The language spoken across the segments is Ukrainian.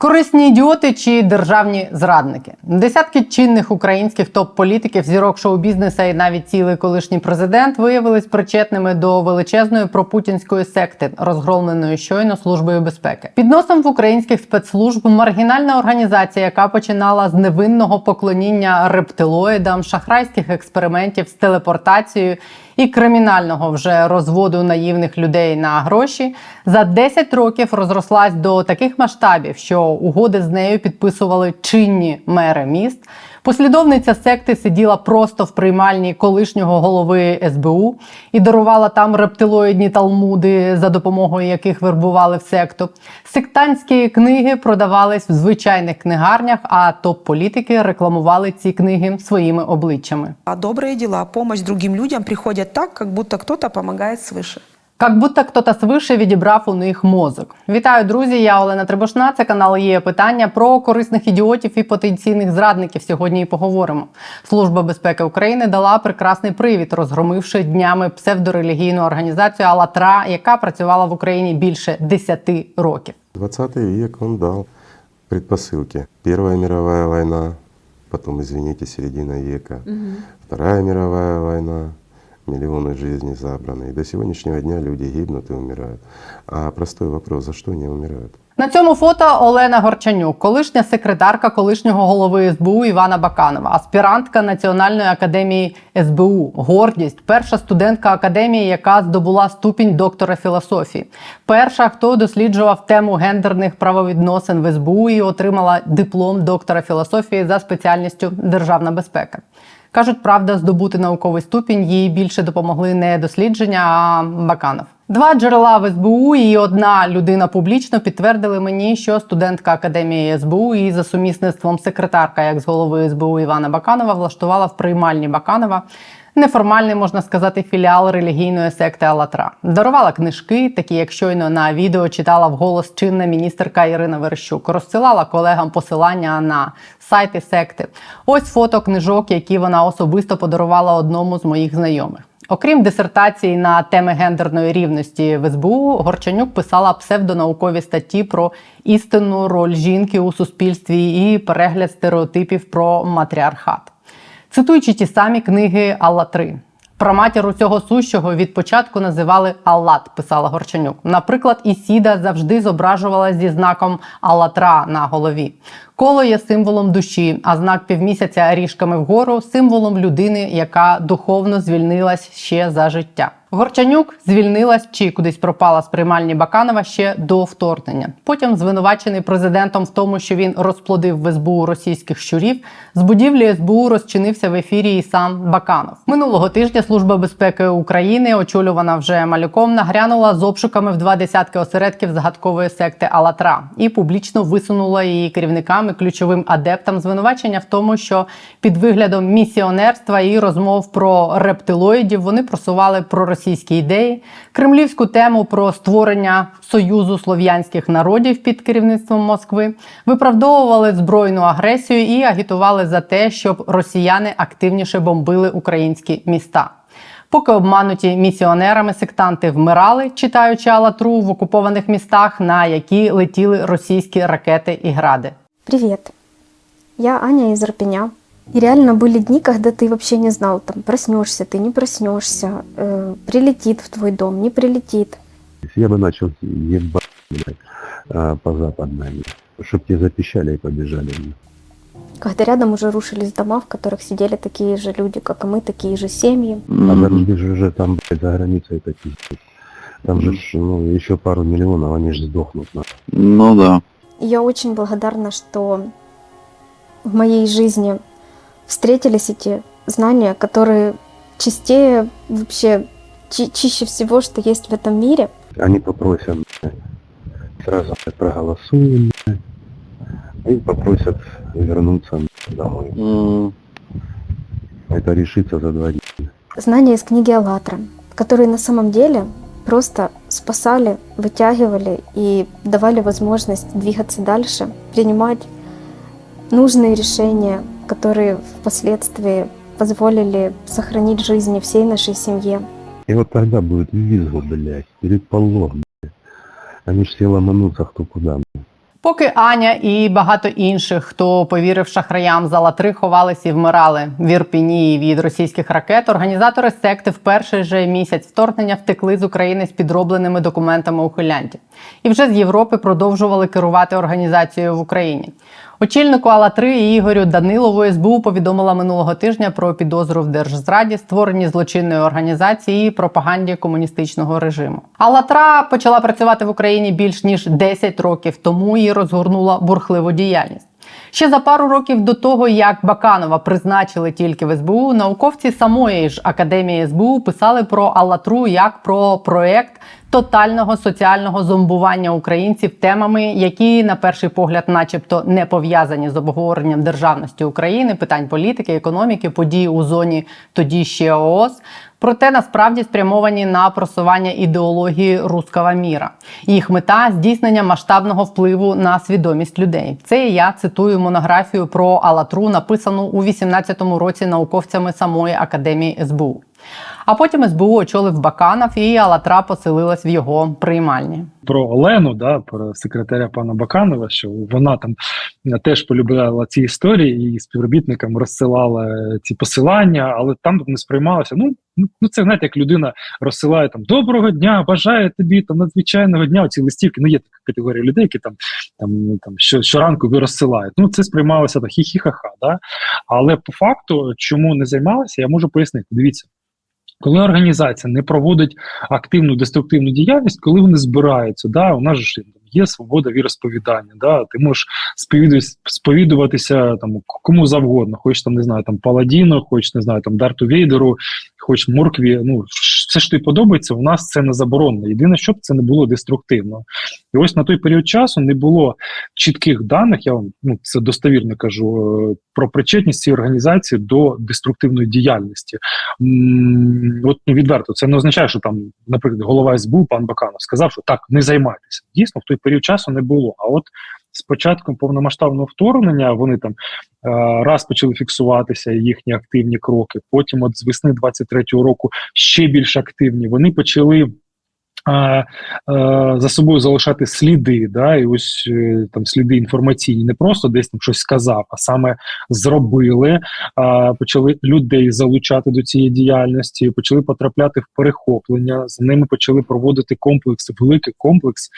Корисні ідіоти чи державні зрадники. Десятки чинних українських топ-політиків, зірок шоу-бізнеса і навіть цілий колишній президент виявились причетними до величезної пропутінської секти, розгромленої щойно службою безпеки. Під носом в українських спецслужб маргінальна організація, яка починала з невинного поклоніння рептилоїдам, шахрайських експериментів з телепортацією і кримінального вже розводу наївних людей на гроші, за 10 років розрослась до таких масштабів, що угоди з нею підписували чинні мери міст. Послідовниця секти сиділа просто в приймальні колишнього голови СБУ і дарувала там рептилоїдні талмуди, за допомогою яких вербували в секту. Сектантські книги продавались в звичайних книгарнях, а топ-політики рекламували ці книги своїми обличчями. А добрые дела, помощь другим людям приходят так, как будто кто-то помогает свыше. Як будто хтось свише відібрав у них мозок. Вітаю, друзі! Я Олена Требушна. Це канал є питання про корисних ідіотів і потенційних зрадників. Сьогодні і поговоримо. Служба безпеки України дала прекрасний привід, розгромивши днями псевдорелігійну організацію Алатра, яка працювала в Україні більше 10 років. 20 век он дал предпосылки. Первая мировая война, потом, извините, середина века. Вторая мировая война, миллионы жизней забраны. И до сегодняшнего дня люди гибнут и умирают. А простой вопрос, за что они умирают? На цьому фото Олена Горчанюк, колишня секретарка колишнього голови СБУ Івана Баканова, аспірантка Національної академії СБУ, гордість, перша студентка академії, яка здобула ступінь доктора філософії. Перша, хто досліджував тему гендерних правовідносин в СБУ і отримала диплом доктора філософії за спеціальністю державна безпека. Кажуть, правда, здобути науковий ступінь їй більше допомогли не дослідження, а Баканов. Два джерела в СБУ і одна людина публічно підтвердили мені, що студентка академії СБУ і за сумісництвом секретарка, як з голови СБУ Івана Баканова, влаштувала в приймальні Баканова неформальний, можна сказати, філіал релігійної секти Алатра. Дарувала книжки, такі як щойно на відео читала вголос чинна міністерка Ірина Верещук. Розсилала колегам посилання на сайти секти. Ось фото книжок, які вона особисто подарувала одному з моїх знайомих. Окрім дисертації на теми гендерної рівності в СБУ, Горчанюк писала псевдонаукові статті про істинну роль жінки у суспільстві і перегляд стереотипів про матріархат. Цитуючи ті самі книги Алла 3 Про матір усього сущого від початку називали Аллат, писала Горчанюк. Наприклад, Ісіда завжди зображувала зі знаком Аллатра на голові. Коло є символом душі, а знак півмісяця ріжками вгору символом людини, яка духовно звільнилась ще за життя. Горчанюк звільнилась чи кудись пропала з приймальні Баканова ще до вторгнення. Потім звинувачений президентом в тому, що він розплодив в СБУ російських щурів. З будівлі СБУ розчинився в ефірі і сам Баканов. Минулого тижня Служба безпеки України, очолювана вже малюком, нагрянула з обшуками в два десятки осередків загадкової секти Алатра і публічно висунула її керівникам і ключовим адептам звинувачення в тому, що під виглядом місіонерства і розмов про рептилоїдів вони просували проросійські ідеї, кремлівську тему про створення союзу слов'янських народів під керівництвом Москви, виправдовували збройну агресію і агітували за те, щоб росіяни активніше бомбили українські міста. Поки обмануті місіонерами сектанти вмирали, читаючи Алатру в окупованих містах, на які летіли російські ракети і гради. Привет, я Аня из Ирпеня. И реально были дни, когда ты вообще не знал, там проснешься, ты не проснешься, э, прилетит в твой дом, не прилетит. Я бы начал ебать, а, по западной, чтоб те запищали и побежали. Когда рядом уже рушились дома, в которых сидели такие же люди, как и мы, такие же семьи. А за рубеж уже там, блядь, за границей это пиздец. Там же, ну, еще пару миллионов, они же сдохнут. Ну да. Я очень благодарна, что в моей жизни встретились эти знания, которые чистее вообще, чи- чище всего, что есть в этом мире. Они попросят, сразу проголосуем, и попросят вернуться домой. Это решится за два дня. знания из книги «АЛЛАТРА», которые на самом деле просто спасали, вытягивали и давали возможность двигаться дальше, принимать нужные решения, которые впоследствии позволили сохранить жизни всей нашей семье. И вот тогда будет визгу, блядь, перед полом, блядь. Они ж все ломанутся кто куда. блядь. Поки Аня і багато інших, хто повірив шахраям за латри, ховались і вмирали в Ірпіні від російських ракет, організатори секти в перший же місяць вторгнення втекли з України з підробленими документами ухилянтів. І вже з Європи продовжували керувати організацією в Україні. Очільнику Алла-3 Ігорю Данилову СБУ повідомила минулого тижня про підозру в держзраді, створенні злочинної організації і пропаганді комуністичного режиму. Алла-3 почала працювати в Україні більш ніж 10 років тому і розгорнула бурхливу діяльність. Ще за пару років до того, як Баканова призначили тільки в СБУ, науковці самої ж академії СБУ писали про Аллатру як про проект тотального соціального зомбування українців темами, які на перший погляд, начебто, не пов'язані з обговоренням державності України, питань політики, економіки, подій у зоні тоді ще ООС. Проте насправді спрямовані на просування ідеології руского міра. Їх мета здійснення масштабного впливу на свідомість людей. Це я цитую монографію про Алатру, написану у 18-му році науковцями самої академії СБУ. А потім СБУ очолив Баканов, і Алатра поселилась в його приймальні. про Олену, да, про секретаря пана Баканова, що вона там е, теж полюбляла ці історії і співробітникам розсилала е, ці посилання, але там не сприймалося. Ну, ну ну, це знаєте, як людина розсилає там доброго дня, бажаю тобі там надзвичайного дня. Оці листівки. Ну є така категорія людей, які там там, там що, щоранку розсилають. Ну це сприймалося так хі-хі-ха-ха. Да? Але по факту, чому не займалася, я можу пояснити. Дивіться. Коли організація не проводить активну деструктивну діяльність, коли вони збираються, да, у нас ж є свобода віросповідання, да, ти можеш сповідуватися, там кому завгодно, хоч там не знаю, там Паладіну, хоч не знаю, там Дарту Вейдеру, хоч Моркві. Ну все ж тобі подобається. У нас це не заборонено. Єдине, щоб це не було деструктивно. І ось на той період часу не було чітких даних. Я вам ну це достовірно кажу е, про причетність цієї організації до деструктивної діяльності. От ну, відверто, це не означає, що там, наприклад, голова СБУ, пан Баканов, сказав, що так, не займайтеся. Дійсно, в той період часу не було. А от з початком повномасштабного вторгнення вони там е, раз почали фіксуватися їхні активні кроки. Потім, от з весни 23-го року, ще більш активні. Вони почали. е, е, За собою залишати сліди, да, і ось там сліди інформаційні, не просто десь там щось сказав, а саме зробили, почали людей залучати до цієї діяльності, почали потрапляти в перехоплення. З ними почали проводити комплекс, великий комплекс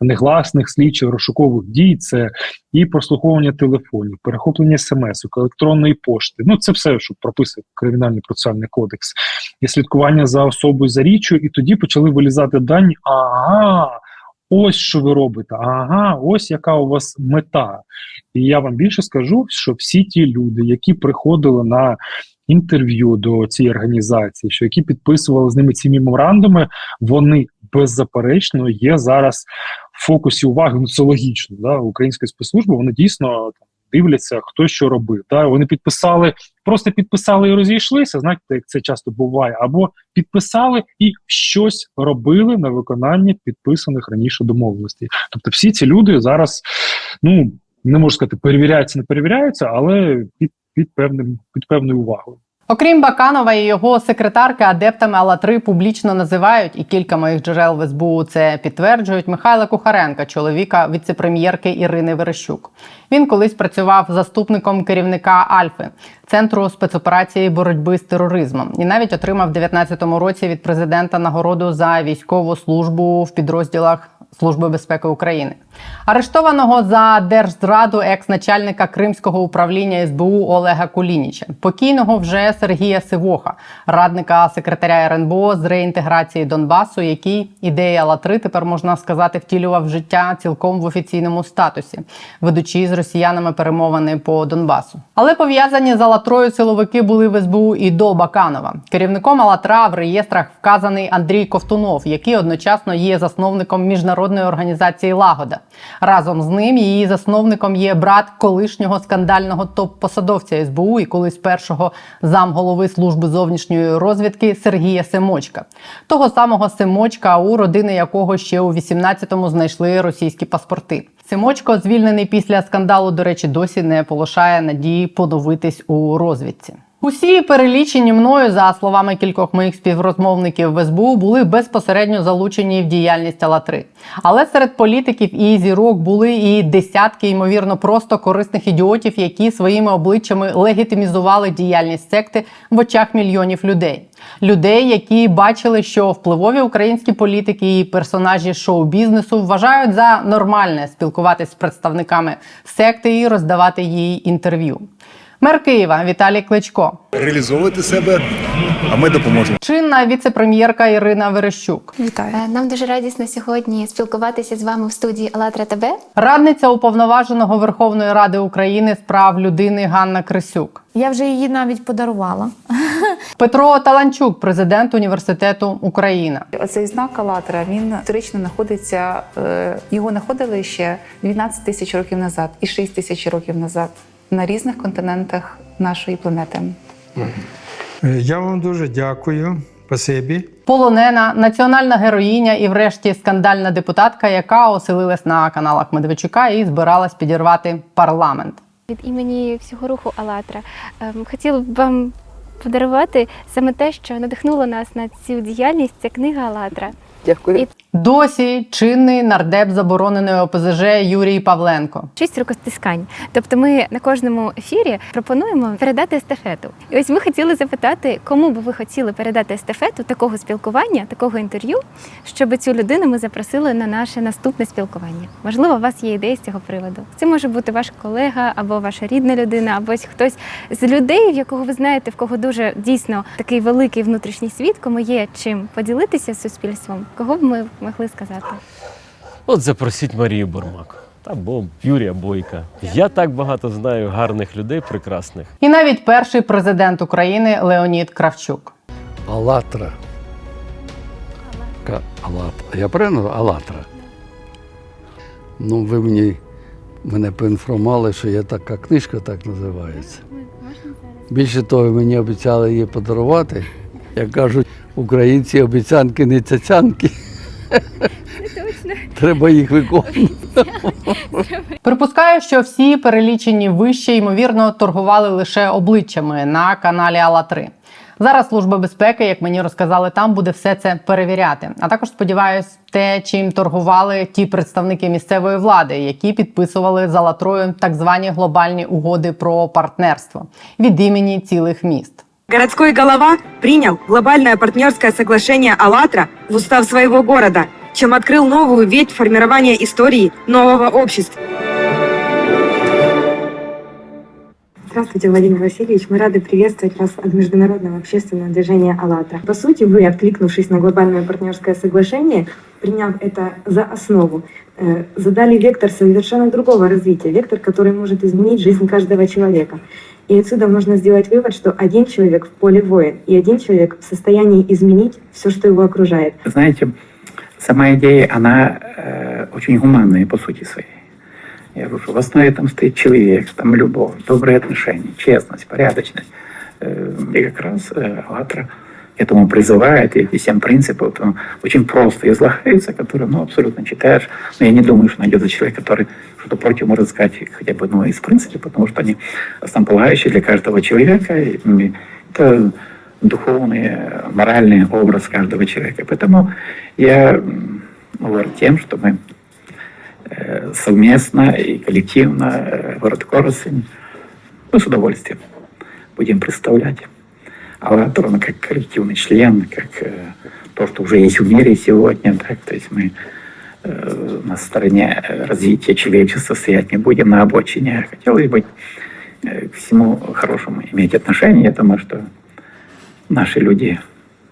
негласних слідчих розшукових дій. Це і прослуховування телефонів, перехоплення смс, електронної пошти. Ну це все, що прописує кримінальний процесуальний кодекс, і слідкування за особою за річчю, і тоді почали вилізати дані. Ага. Ось що ви робите, ага, ось яка у вас мета. І я вам більше скажу, що всі ті люди, які приходили на інтерв'ю до цієї організації, що які підписували з ними ці меморандуми, вони беззаперечно є зараз в фокусі уваги. Ну це логічно. Да? Української спецслужби вони дійсно дивляться, хто що робив. Да? Вони підписали, просто підписали і розійшлися. Знаєте, як це часто буває, або підписали і щось робили на виконання підписаних раніше домовленостей. Тобто, всі ці люди зараз, ну не можу сказати, перевіряються, не перевіряються, але під під певним під певною увагою. Окрім Баканова і його секретарки, адептами Алла-3 публічно називають, і кілька моїх джерел в СБУ це підтверджують. Михайла Кухаренка, чоловіка віцепрем'єрки Ірини Верещук. Він колись працював заступником керівника Альфи центру спецоперації боротьби з тероризмом, і навіть отримав в 19-му році від президента нагороду за військову службу в підрозділах. Служби безпеки України арештованого за держзраду екс-начальника Кримського управління СБУ Олега Кулініча, покійного вже Сергія Сивоха, радника секретаря РНБО з реінтеграції Донбасу, який ідея Латри тепер можна сказати втілював життя цілком в офіційному статусі, ведучи з росіянами перемовини по Донбасу. Але пов'язані з Алатрою силовики були в СБУ і до Баканова. Керівником Алатра в реєстрах вказаний Андрій Ковтунов, який одночасно є засновником міжнародної організації Лагода. Разом з ним її засновником є брат колишнього скандального топ-посадовця СБУ і колись першого замголови служби зовнішньої розвідки Сергія Семочка, того самого Семочка, у родини якого ще у 18-му знайшли російські паспорти. Семочко, звільнений після скандалу, до речі, досі не полишає надії поновитись у розвідці. Усі перелічені мною, за словами кількох моїх співрозмовників в СБУ, були безпосередньо залучені в діяльність Алатри. Але серед політиків і зірок були і десятки, ймовірно, просто корисних ідіотів, які своїми обличчями легітимізували діяльність секти в очах мільйонів людей. Людей, які бачили, що впливові українські політики і персонажі шоу-бізнесу вважають за нормальне спілкуватись з представниками секти і роздавати їй інтерв'ю. Мер Києва Віталій Кличко, реалізовувати себе, а ми допоможемо. чинна віце-прем'єрка Ірина Верещук, Витаю. Е, Нам дуже радісно сьогодні спілкуватися з вами в студії АЛЛАТРА ТБ. радниця уповноваженого Верховної Ради України з прав людини Ганна Крисюк, Я вже її навіть подарувала. Петро Таланчук, президент університету Україна, Оцей знак Алатра він історично знаходиться. е, Його знаходили ще 12 тисяч років назад і 6 тисяч років назад на різних континентах нашої планети. Я вам дуже дякую. Спасибі. полонена, національна героїня і, врешті, скандальна депутатка, яка оселилась на каналах Медведчука і збиралась підірвати парламент. Від імені всього руху АЛЛАТРА ем, хотіла б вам подарувати саме те, що надихнуло нас на цю діяльність. Це книга АЛЛАТРА. Дякую. Досі чинний нардеп забороненої ОПЗЖ Юрій Павленко. Шість рукостискань. Тобто, ми на кожному ефірі пропонуємо передати естафету. І ось ми хотіли запитати, кому би ви хотіли передати естафету такого спілкування, такого інтерв'ю, щоб цю людину ми запросили на наше наступне спілкування. Можливо, у вас є ідеї з цього приводу. Це може бути ваш колега або ваша рідна людина, або ось хтось з людей, в якого ви знаєте, в кого дуже дійсно такий великий внутрішній світ, кому є чим поділитися з суспільством. Кого б ми могли сказати? От запросіть Марію Бурмак або Юрія Бойка. Я так багато знаю гарних людей, прекрасних. І навіть перший президент України Леонід Кравчук. Алатра. Алатра. Я правильно? Алатра. Ну, ви мені мене поінформували, що є така книжка, так називається. Більше того, мені обіцяли її подарувати. Як кажуть, українці обіцянки не цяцянки. Треба їх виконувати. Припускаю, що всі перелічені вище ймовірно торгували лише обличчями на каналі Алла 3 Зараз служба безпеки, як мені розказали, там буде все це перевіряти. А також сподіваюсь, те, чим торгували ті представники місцевої влади, які підписували за латрою так звані глобальні угоди про партнерство від імені цілих міст. Городской голова принял глобальное партнерское соглашение «АЛЛАТРА» в устав своего города, чем открыл новую ветвь формирования истории нового общества. Здравствуйте, Владимир Васильевич. Мы рады приветствовать вас от Международного общественного движения «АЛЛАТРА». По сути, вы, откликнувшись на глобальное партнерское соглашение, приняв это за основу, э, задали вектор совершенно другого развития, вектор, который может изменить жизнь каждого человека. И отсюда можно сделать вывод, что один человек в поле воин, и один человек в состоянии изменить все, что его окружает. Знаете, сама идея, она э, очень гуманная по сути своей. Я говорю, в основе там стоит человек, там любовь, добрые отношения, честность, порядочность. Э, и как раз э, «АЛЛАТРА» этому призывает, и эти семь принципов там очень просто излагаются, которые, ну, абсолютно читаешь. Но я не думаю, что найдется человек, который что-то против может сказать хотя бы ну, из принципа, потому что они основополагающие для каждого человека. Это духовный, моральный образ каждого человека. Поэтому я говорю тем, что мы э, совместно и коллективно э, город Коросень, мы с удовольствием будем представлять Аллатуру как коллективный член, как э, то, что уже есть в мире сегодня. Так, то есть мы на стороне э, развития человечества стоять не будем на обочине. Хотелось бы э, к всему хорошему иметь отношение. Я думаю, что наши люди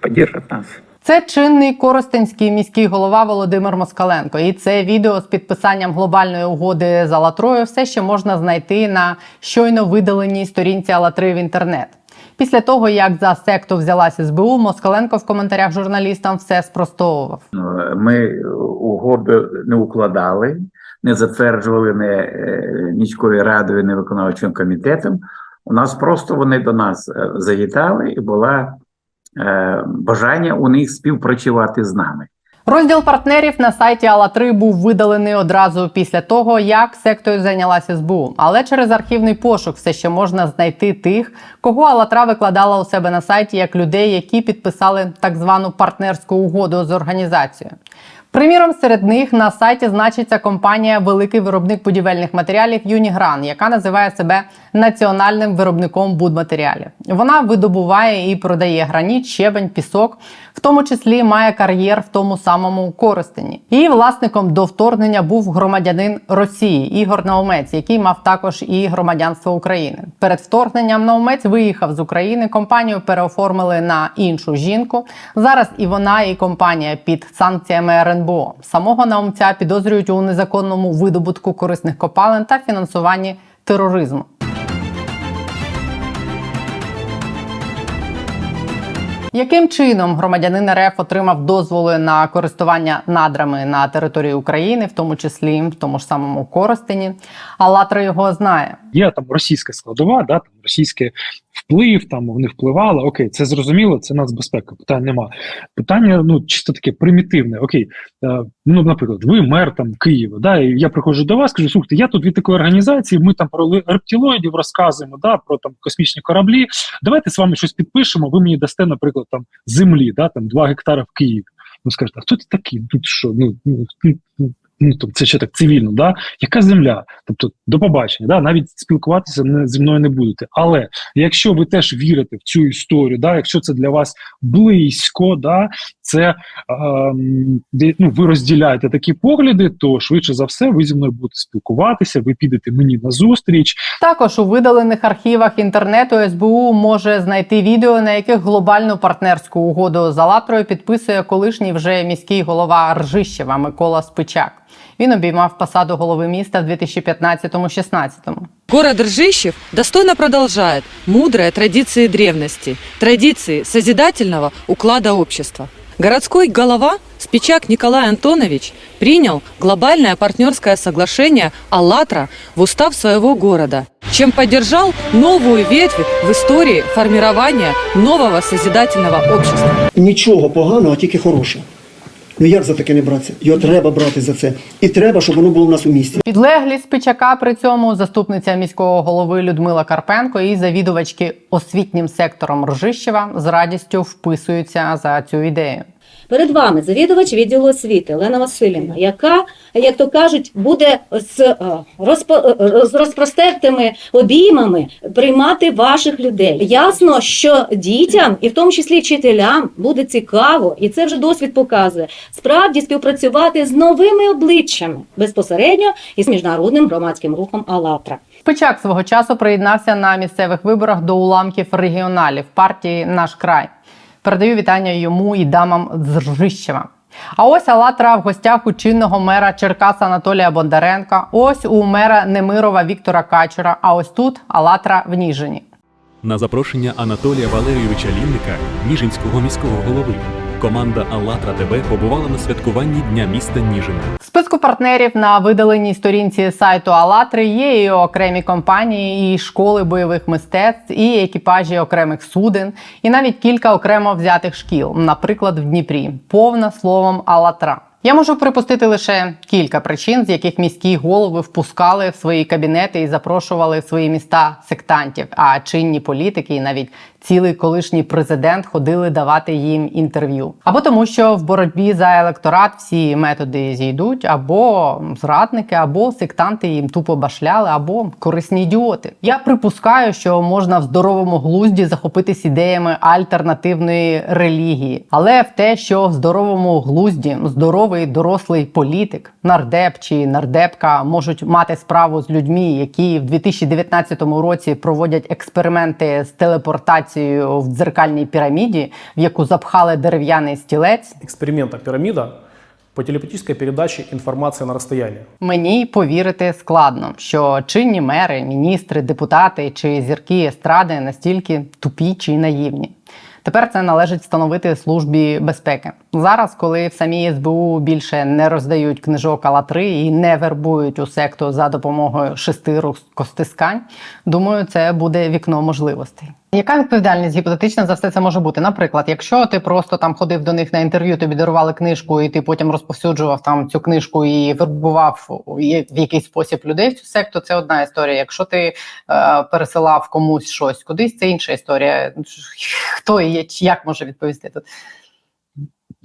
поддержат нас. Це чинний коростенський міський голова Володимир Москаленко. І це відео з підписанням глобальної угоди з Алатрою все ще можна знайти на щойно видаленій сторінці Алатри в інтернет. Після того, як за секту взялась СБУ, Москаленко в коментарях журналістам все спростовував. Ми угоду не укладали, не затверджували не е, міською радою, не виконавчим комітетом. У нас просто вони до нас е, завітали, і була е, бажання у них співпрацювати з нами. Розділ партнерів на сайті Алла-3 був видалений одразу після того, як сектою зайнялася СБУ. Але через архівний пошук все ще можна знайти тих, кого Алла-3 викладала у себе на сайті як людей, які підписали так звану партнерську угоду з організацією. Приміром, серед них на сайті значиться компанія Великий виробник будівельних матеріалів Юнігран, яка називає себе національним виробником будматеріалів. Вона видобуває і продає граніт, щебень, пісок, в тому числі має кар'єр в тому самому Коростені. Її власником до вторгнення був громадянин Росії Ігор Наумець, який мав також і громадянство України. Перед вторгненням Наумець виїхав з України. Компанію переоформили на іншу жінку. Зараз і вона, і компанія під санкціями РНБО. Самого Наумця підозрюють у незаконному видобутку корисних копалин та фінансуванні тероризму. Яким чином громадянин РФ отримав дозволи на користування надрами на території України, в тому числі в тому ж самому Коростені? Алатра його знає. Є там російська складова, да, там російський вплив, там вони впливали. Окей, це зрозуміло, це нацбезпека, питань нема. Питання ну чисто таке примітивне. Окей, е, ну наприклад, ви мер там Києва, да, і я приходжу до вас, кажу, слухайте, я тут від такої організації, ми там про рептилоїдів розказуємо, да, про там космічні кораблі. Давайте з вами щось підпишемо. Ви мені дасте, наприклад, там землі, да, там 2 гектара в Києві. Ну скажете, а хто ти такий? Тут що? Ну, ну, тобто це ще так цивільно, да? яка земля? Тобто до побачення, да? навіть спілкуватися не, зі мною не будете. Але якщо ви теж вірите в цю історію, да? якщо це для вас близько, да? це де, ну, ви розділяєте такі погляди, то швидше за все ви зі мною будете спілкуватися, ви підете мені на зустріч. Також у видалених архівах інтернету СБУ може знайти відео, на яких глобальну партнерську угоду з Алатрою підписує колишній вже міський голова Ржищева Микола Спичак. Він обіймав посаду голови міста в 2015-16. Город Ржищев достойно продолжает мудрые традиции древности, традиции созидательного уклада общества. Городской голова Спичак Николай Антонович принял глобальное партнерское соглашение «АЛЛАТРА» в устав своего города, чем поддержал новую ветвь в истории формирования нового созидательного общества. Нічого поганого, а тільки хороше. Ну як за таке не братися? Його треба брати за це. І треба, щоб воно було в нас у місті. Підлеглі Спичака при цьому заступниця міського голови Людмила Карпенко і завідувачки освітнім сектором Ржищева з радістю вписуються за цю ідею. Перед вами завідувач відділу освіти Олена Васильівна, яка, як то кажуть, буде з е, е, з розпростертими обіймами приймати ваших людей. Ясно, що дітям, і в тому числі вчителям, буде цікаво, і це вже досвід показує, справді співпрацювати з новими обличчями безпосередньо із міжнародним громадським рухом «АЛЛАТРА». Спичак свого часу приєднався на місцевих виборах до уламків регіоналів партії Наш край. Передаю вітання йому і дамам з Ржищева. А ось Алатра в гостях у чинного мера Черкаса Анатолія Бондаренка. Ось у мера Немирова Віктора Качура. А ось тут Алатра в Ніжині. На запрошення Анатолія Валерійовича Лінника, Ніжинського міського голови, команда «АЛЛАТРА ТБ» побувала на святкуванні Дня міста Ніжина. В списку партнерів на видаленій сторінці сайту Алатри є і окремі компанії, і школи бойових мистецтв, і екіпажі окремих суден, і навіть кілька окремо взятих шкіл, наприклад, в Дніпрі, повна словом Алатра. Я можу припустити лише кілька причин, з яких міські голови впускали в свої кабінети і запрошували в свої міста сектантів. А чинні політики і навіть цілий колишній президент ходили давати їм інтерв'ю. Або тому, що в боротьбі за електорат всі методи зійдуть, або зрадники, або сектанти їм тупо башляли, або корисні ідіоти. Я припускаю, що можна в здоровому глузді захопитись ідеями альтернативної релігії, але в те, що в здоровому глузді здоровий дорослий політик, нардеп чи нардепка можуть мати справу з людьми, які в 2019 році проводять експерименти з телепортацією в дзеркальній піраміді, в яку запхали дерев'яний стілець. эксперимента «Пирамида» по телепатической передаче информации на расстояние. Мені повірити складно, що чинні мери, міністри, депутати чи зірки естради настільки тупі чи наївні. Тепер це належить встановити службі безпеки. Зараз, коли в самій СБУ більше не роздають книжок Алатри і не вербують у секту за допомогою шести рукостискань, думаю, це буде вікно можливостей. Яка відповідальність гіпотетична за все це може бути? Наприклад, якщо ти просто там ходив до них на інтерв'ю, тобі дарували книжку, і ти потім розповсюджував там цю книжку і вербував в якийсь спосіб людей в цю секту, це одна історія. Якщо ти е, пересилав комусь щось кудись, це інша історія. Хто і як може відповісти тут?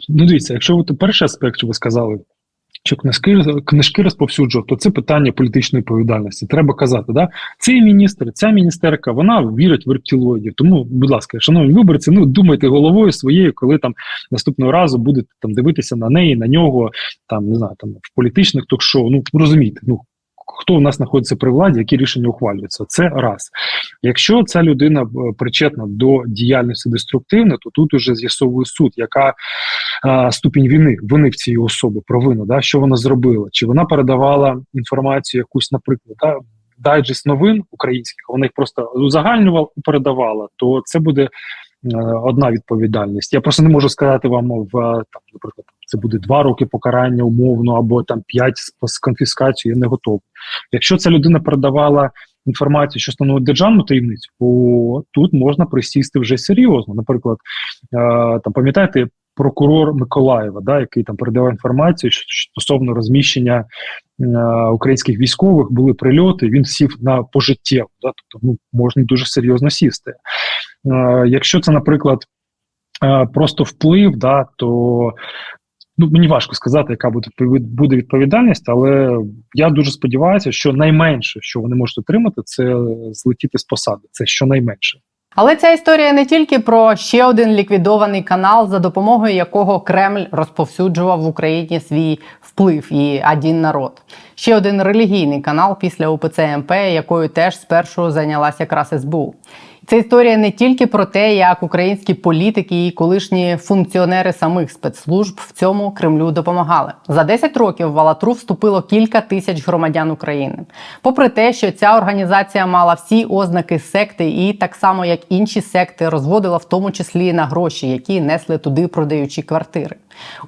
Ну, дивіться, якщо ви перший аспект, що ви сказали, що книжки, книжки розповсюджував, то це питання політичної відповідальності. Треба казати, да? цей міністр, ця міністерка, вона вірить в рептилоїдів. Тому, будь ласка, шановні виборці, ну думайте головою своєю, коли там наступного разу будете там дивитися на неї, на нього, там не знаю, там в політичних ток-шоу. Ну розумієте, ну. Хто у нас знаходиться при владі, які рішення ухвалюються? Це раз. Якщо ця людина е, причетна до діяльності деструктивної, то тут уже з'ясовує суд, яка а, ступінь вини вини в цій особи, провину, да, що вона зробила, чи вона передавала інформацію якусь, наприклад, да, дайджест новин українських, вона їх просто узагальнювала і передавала, то це буде е, одна відповідальність. Я просто не можу сказати вам в е, там, наприклад, це буде два роки покарання умовно, або там п'ять з конфіскацією. Я не готовий. Якщо ця людина передавала інформацію, що становить державну таємницю, то тут можна присісти вже серйозно. Наприклад, е, там пам'ятаєте. Прокурор Миколаєва, да, який там передавав інформацію що- стосовно розміщення е, українських військових, були прильоти. Він сів на пожиттєво, да, тобто ну можна дуже серйозно сісти. Е, якщо це, наприклад, е, просто вплив, да, то ну мені важко сказати, яка буде буде відповідальність, але я дуже сподіваюся, що найменше, що вони можуть отримати, це злетіти з посади. Це щонайменше. Але ця історія не тільки про ще один ліквідований канал, за допомогою якого Кремль розповсюджував в Україні свій вплив і один народ. Ще один релігійний канал після УПЦ МП, якою теж спершу зайнялася якраз СБУ. Це історія не тільки про те, як українські політики і колишні функціонери самих спецслужб в цьому Кремлю допомагали. За 10 років в Алатру вступило кілька тисяч громадян України. Попри те, що ця організація мала всі ознаки секти, і так само як інші секти, розводила в тому числі на гроші, які несли туди продаючі квартири.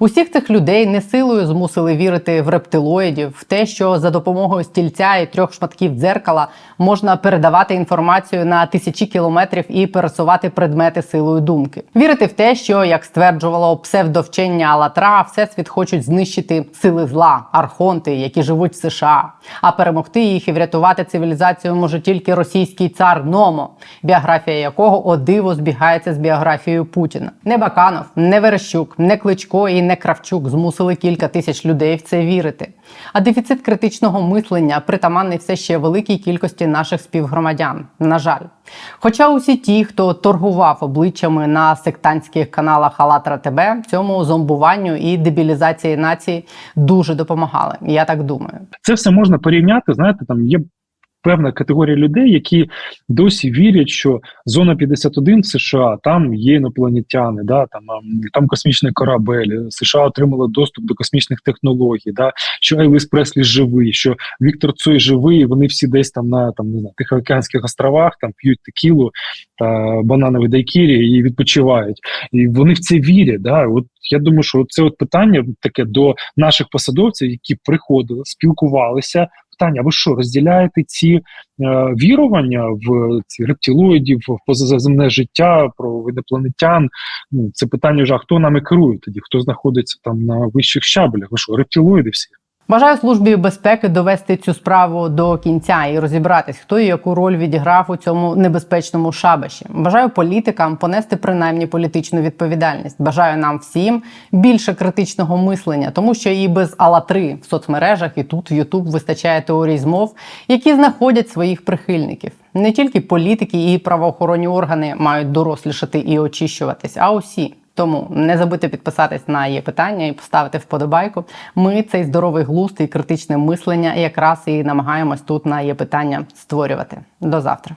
Усіх цих людей не силою змусили вірити в рептилоїдів, в те, що за допомогою стільця і трьох шматків дзеркала можна передавати інформацію на тисячі кілометрів і пересувати предмети силою думки. Вірити в те, що як стверджувало псевдовчення Алатра, всесвіт хочуть знищити сили зла, архонти, які живуть в США. А перемогти їх і врятувати цивілізацію може тільки російський цар Номо, біографія якого о диво збігається з біографією Путіна. Не Баканов, не Верещук, не Кличко і не Кравчук змусили кілька тисяч людей в це вірити. А дефіцит критичного мислення притаманний все ще великій кількості наших співгромадян. На жаль. Хоча усі ті, хто торгував обличчями на сектантських каналах АЛЛАТРА ТБ, цьому зомбуванню і дебілізації нації дуже допомагали. Я так думаю. Це все можна порівняти. Знаєте, там є певна категорія людей, які досі вірять, що зона 51 в США там є інопланетяни, да, там, там космічний корабель, США отримали доступ до космічних технологій, да, що Елвіс Преслі живий, що Віктор Цой живий, і вони всі десь там на там, не знаю, Тихоокеанських островах там п'ють текілу та бананові дайкірі і відпочивають. І вони в це вірять. Да? От я думаю, що це от питання таке до наших посадовців, які приходили, спілкувалися. Питання: ви що розділяєте ці е, вірування в ці рептилоїдів, в позаземне життя, про інопланетян? Ну це питання вже хто нами керує тоді? Хто знаходиться там на вищих щаблях? Ви що, рептилоїди всі? Бажаю службі безпеки довести цю справу до кінця і розібратись, хто і яку роль відіграв у цьому небезпечному шабаші. Бажаю політикам понести принаймні політичну відповідальність. Бажаю нам всім більше критичного мислення, тому що і без Алатри в соцмережах, і тут в Ютуб вистачає теорій змов, які знаходять своїх прихильників. Не тільки політики і правоохоронні органи мають дорослішати і очищуватись, а усі. Тому не забудьте підписатись на її питання і поставити вподобайку. Ми цей здоровий глузд і критичне мислення якраз і намагаємось тут на її питання створювати. До завтра.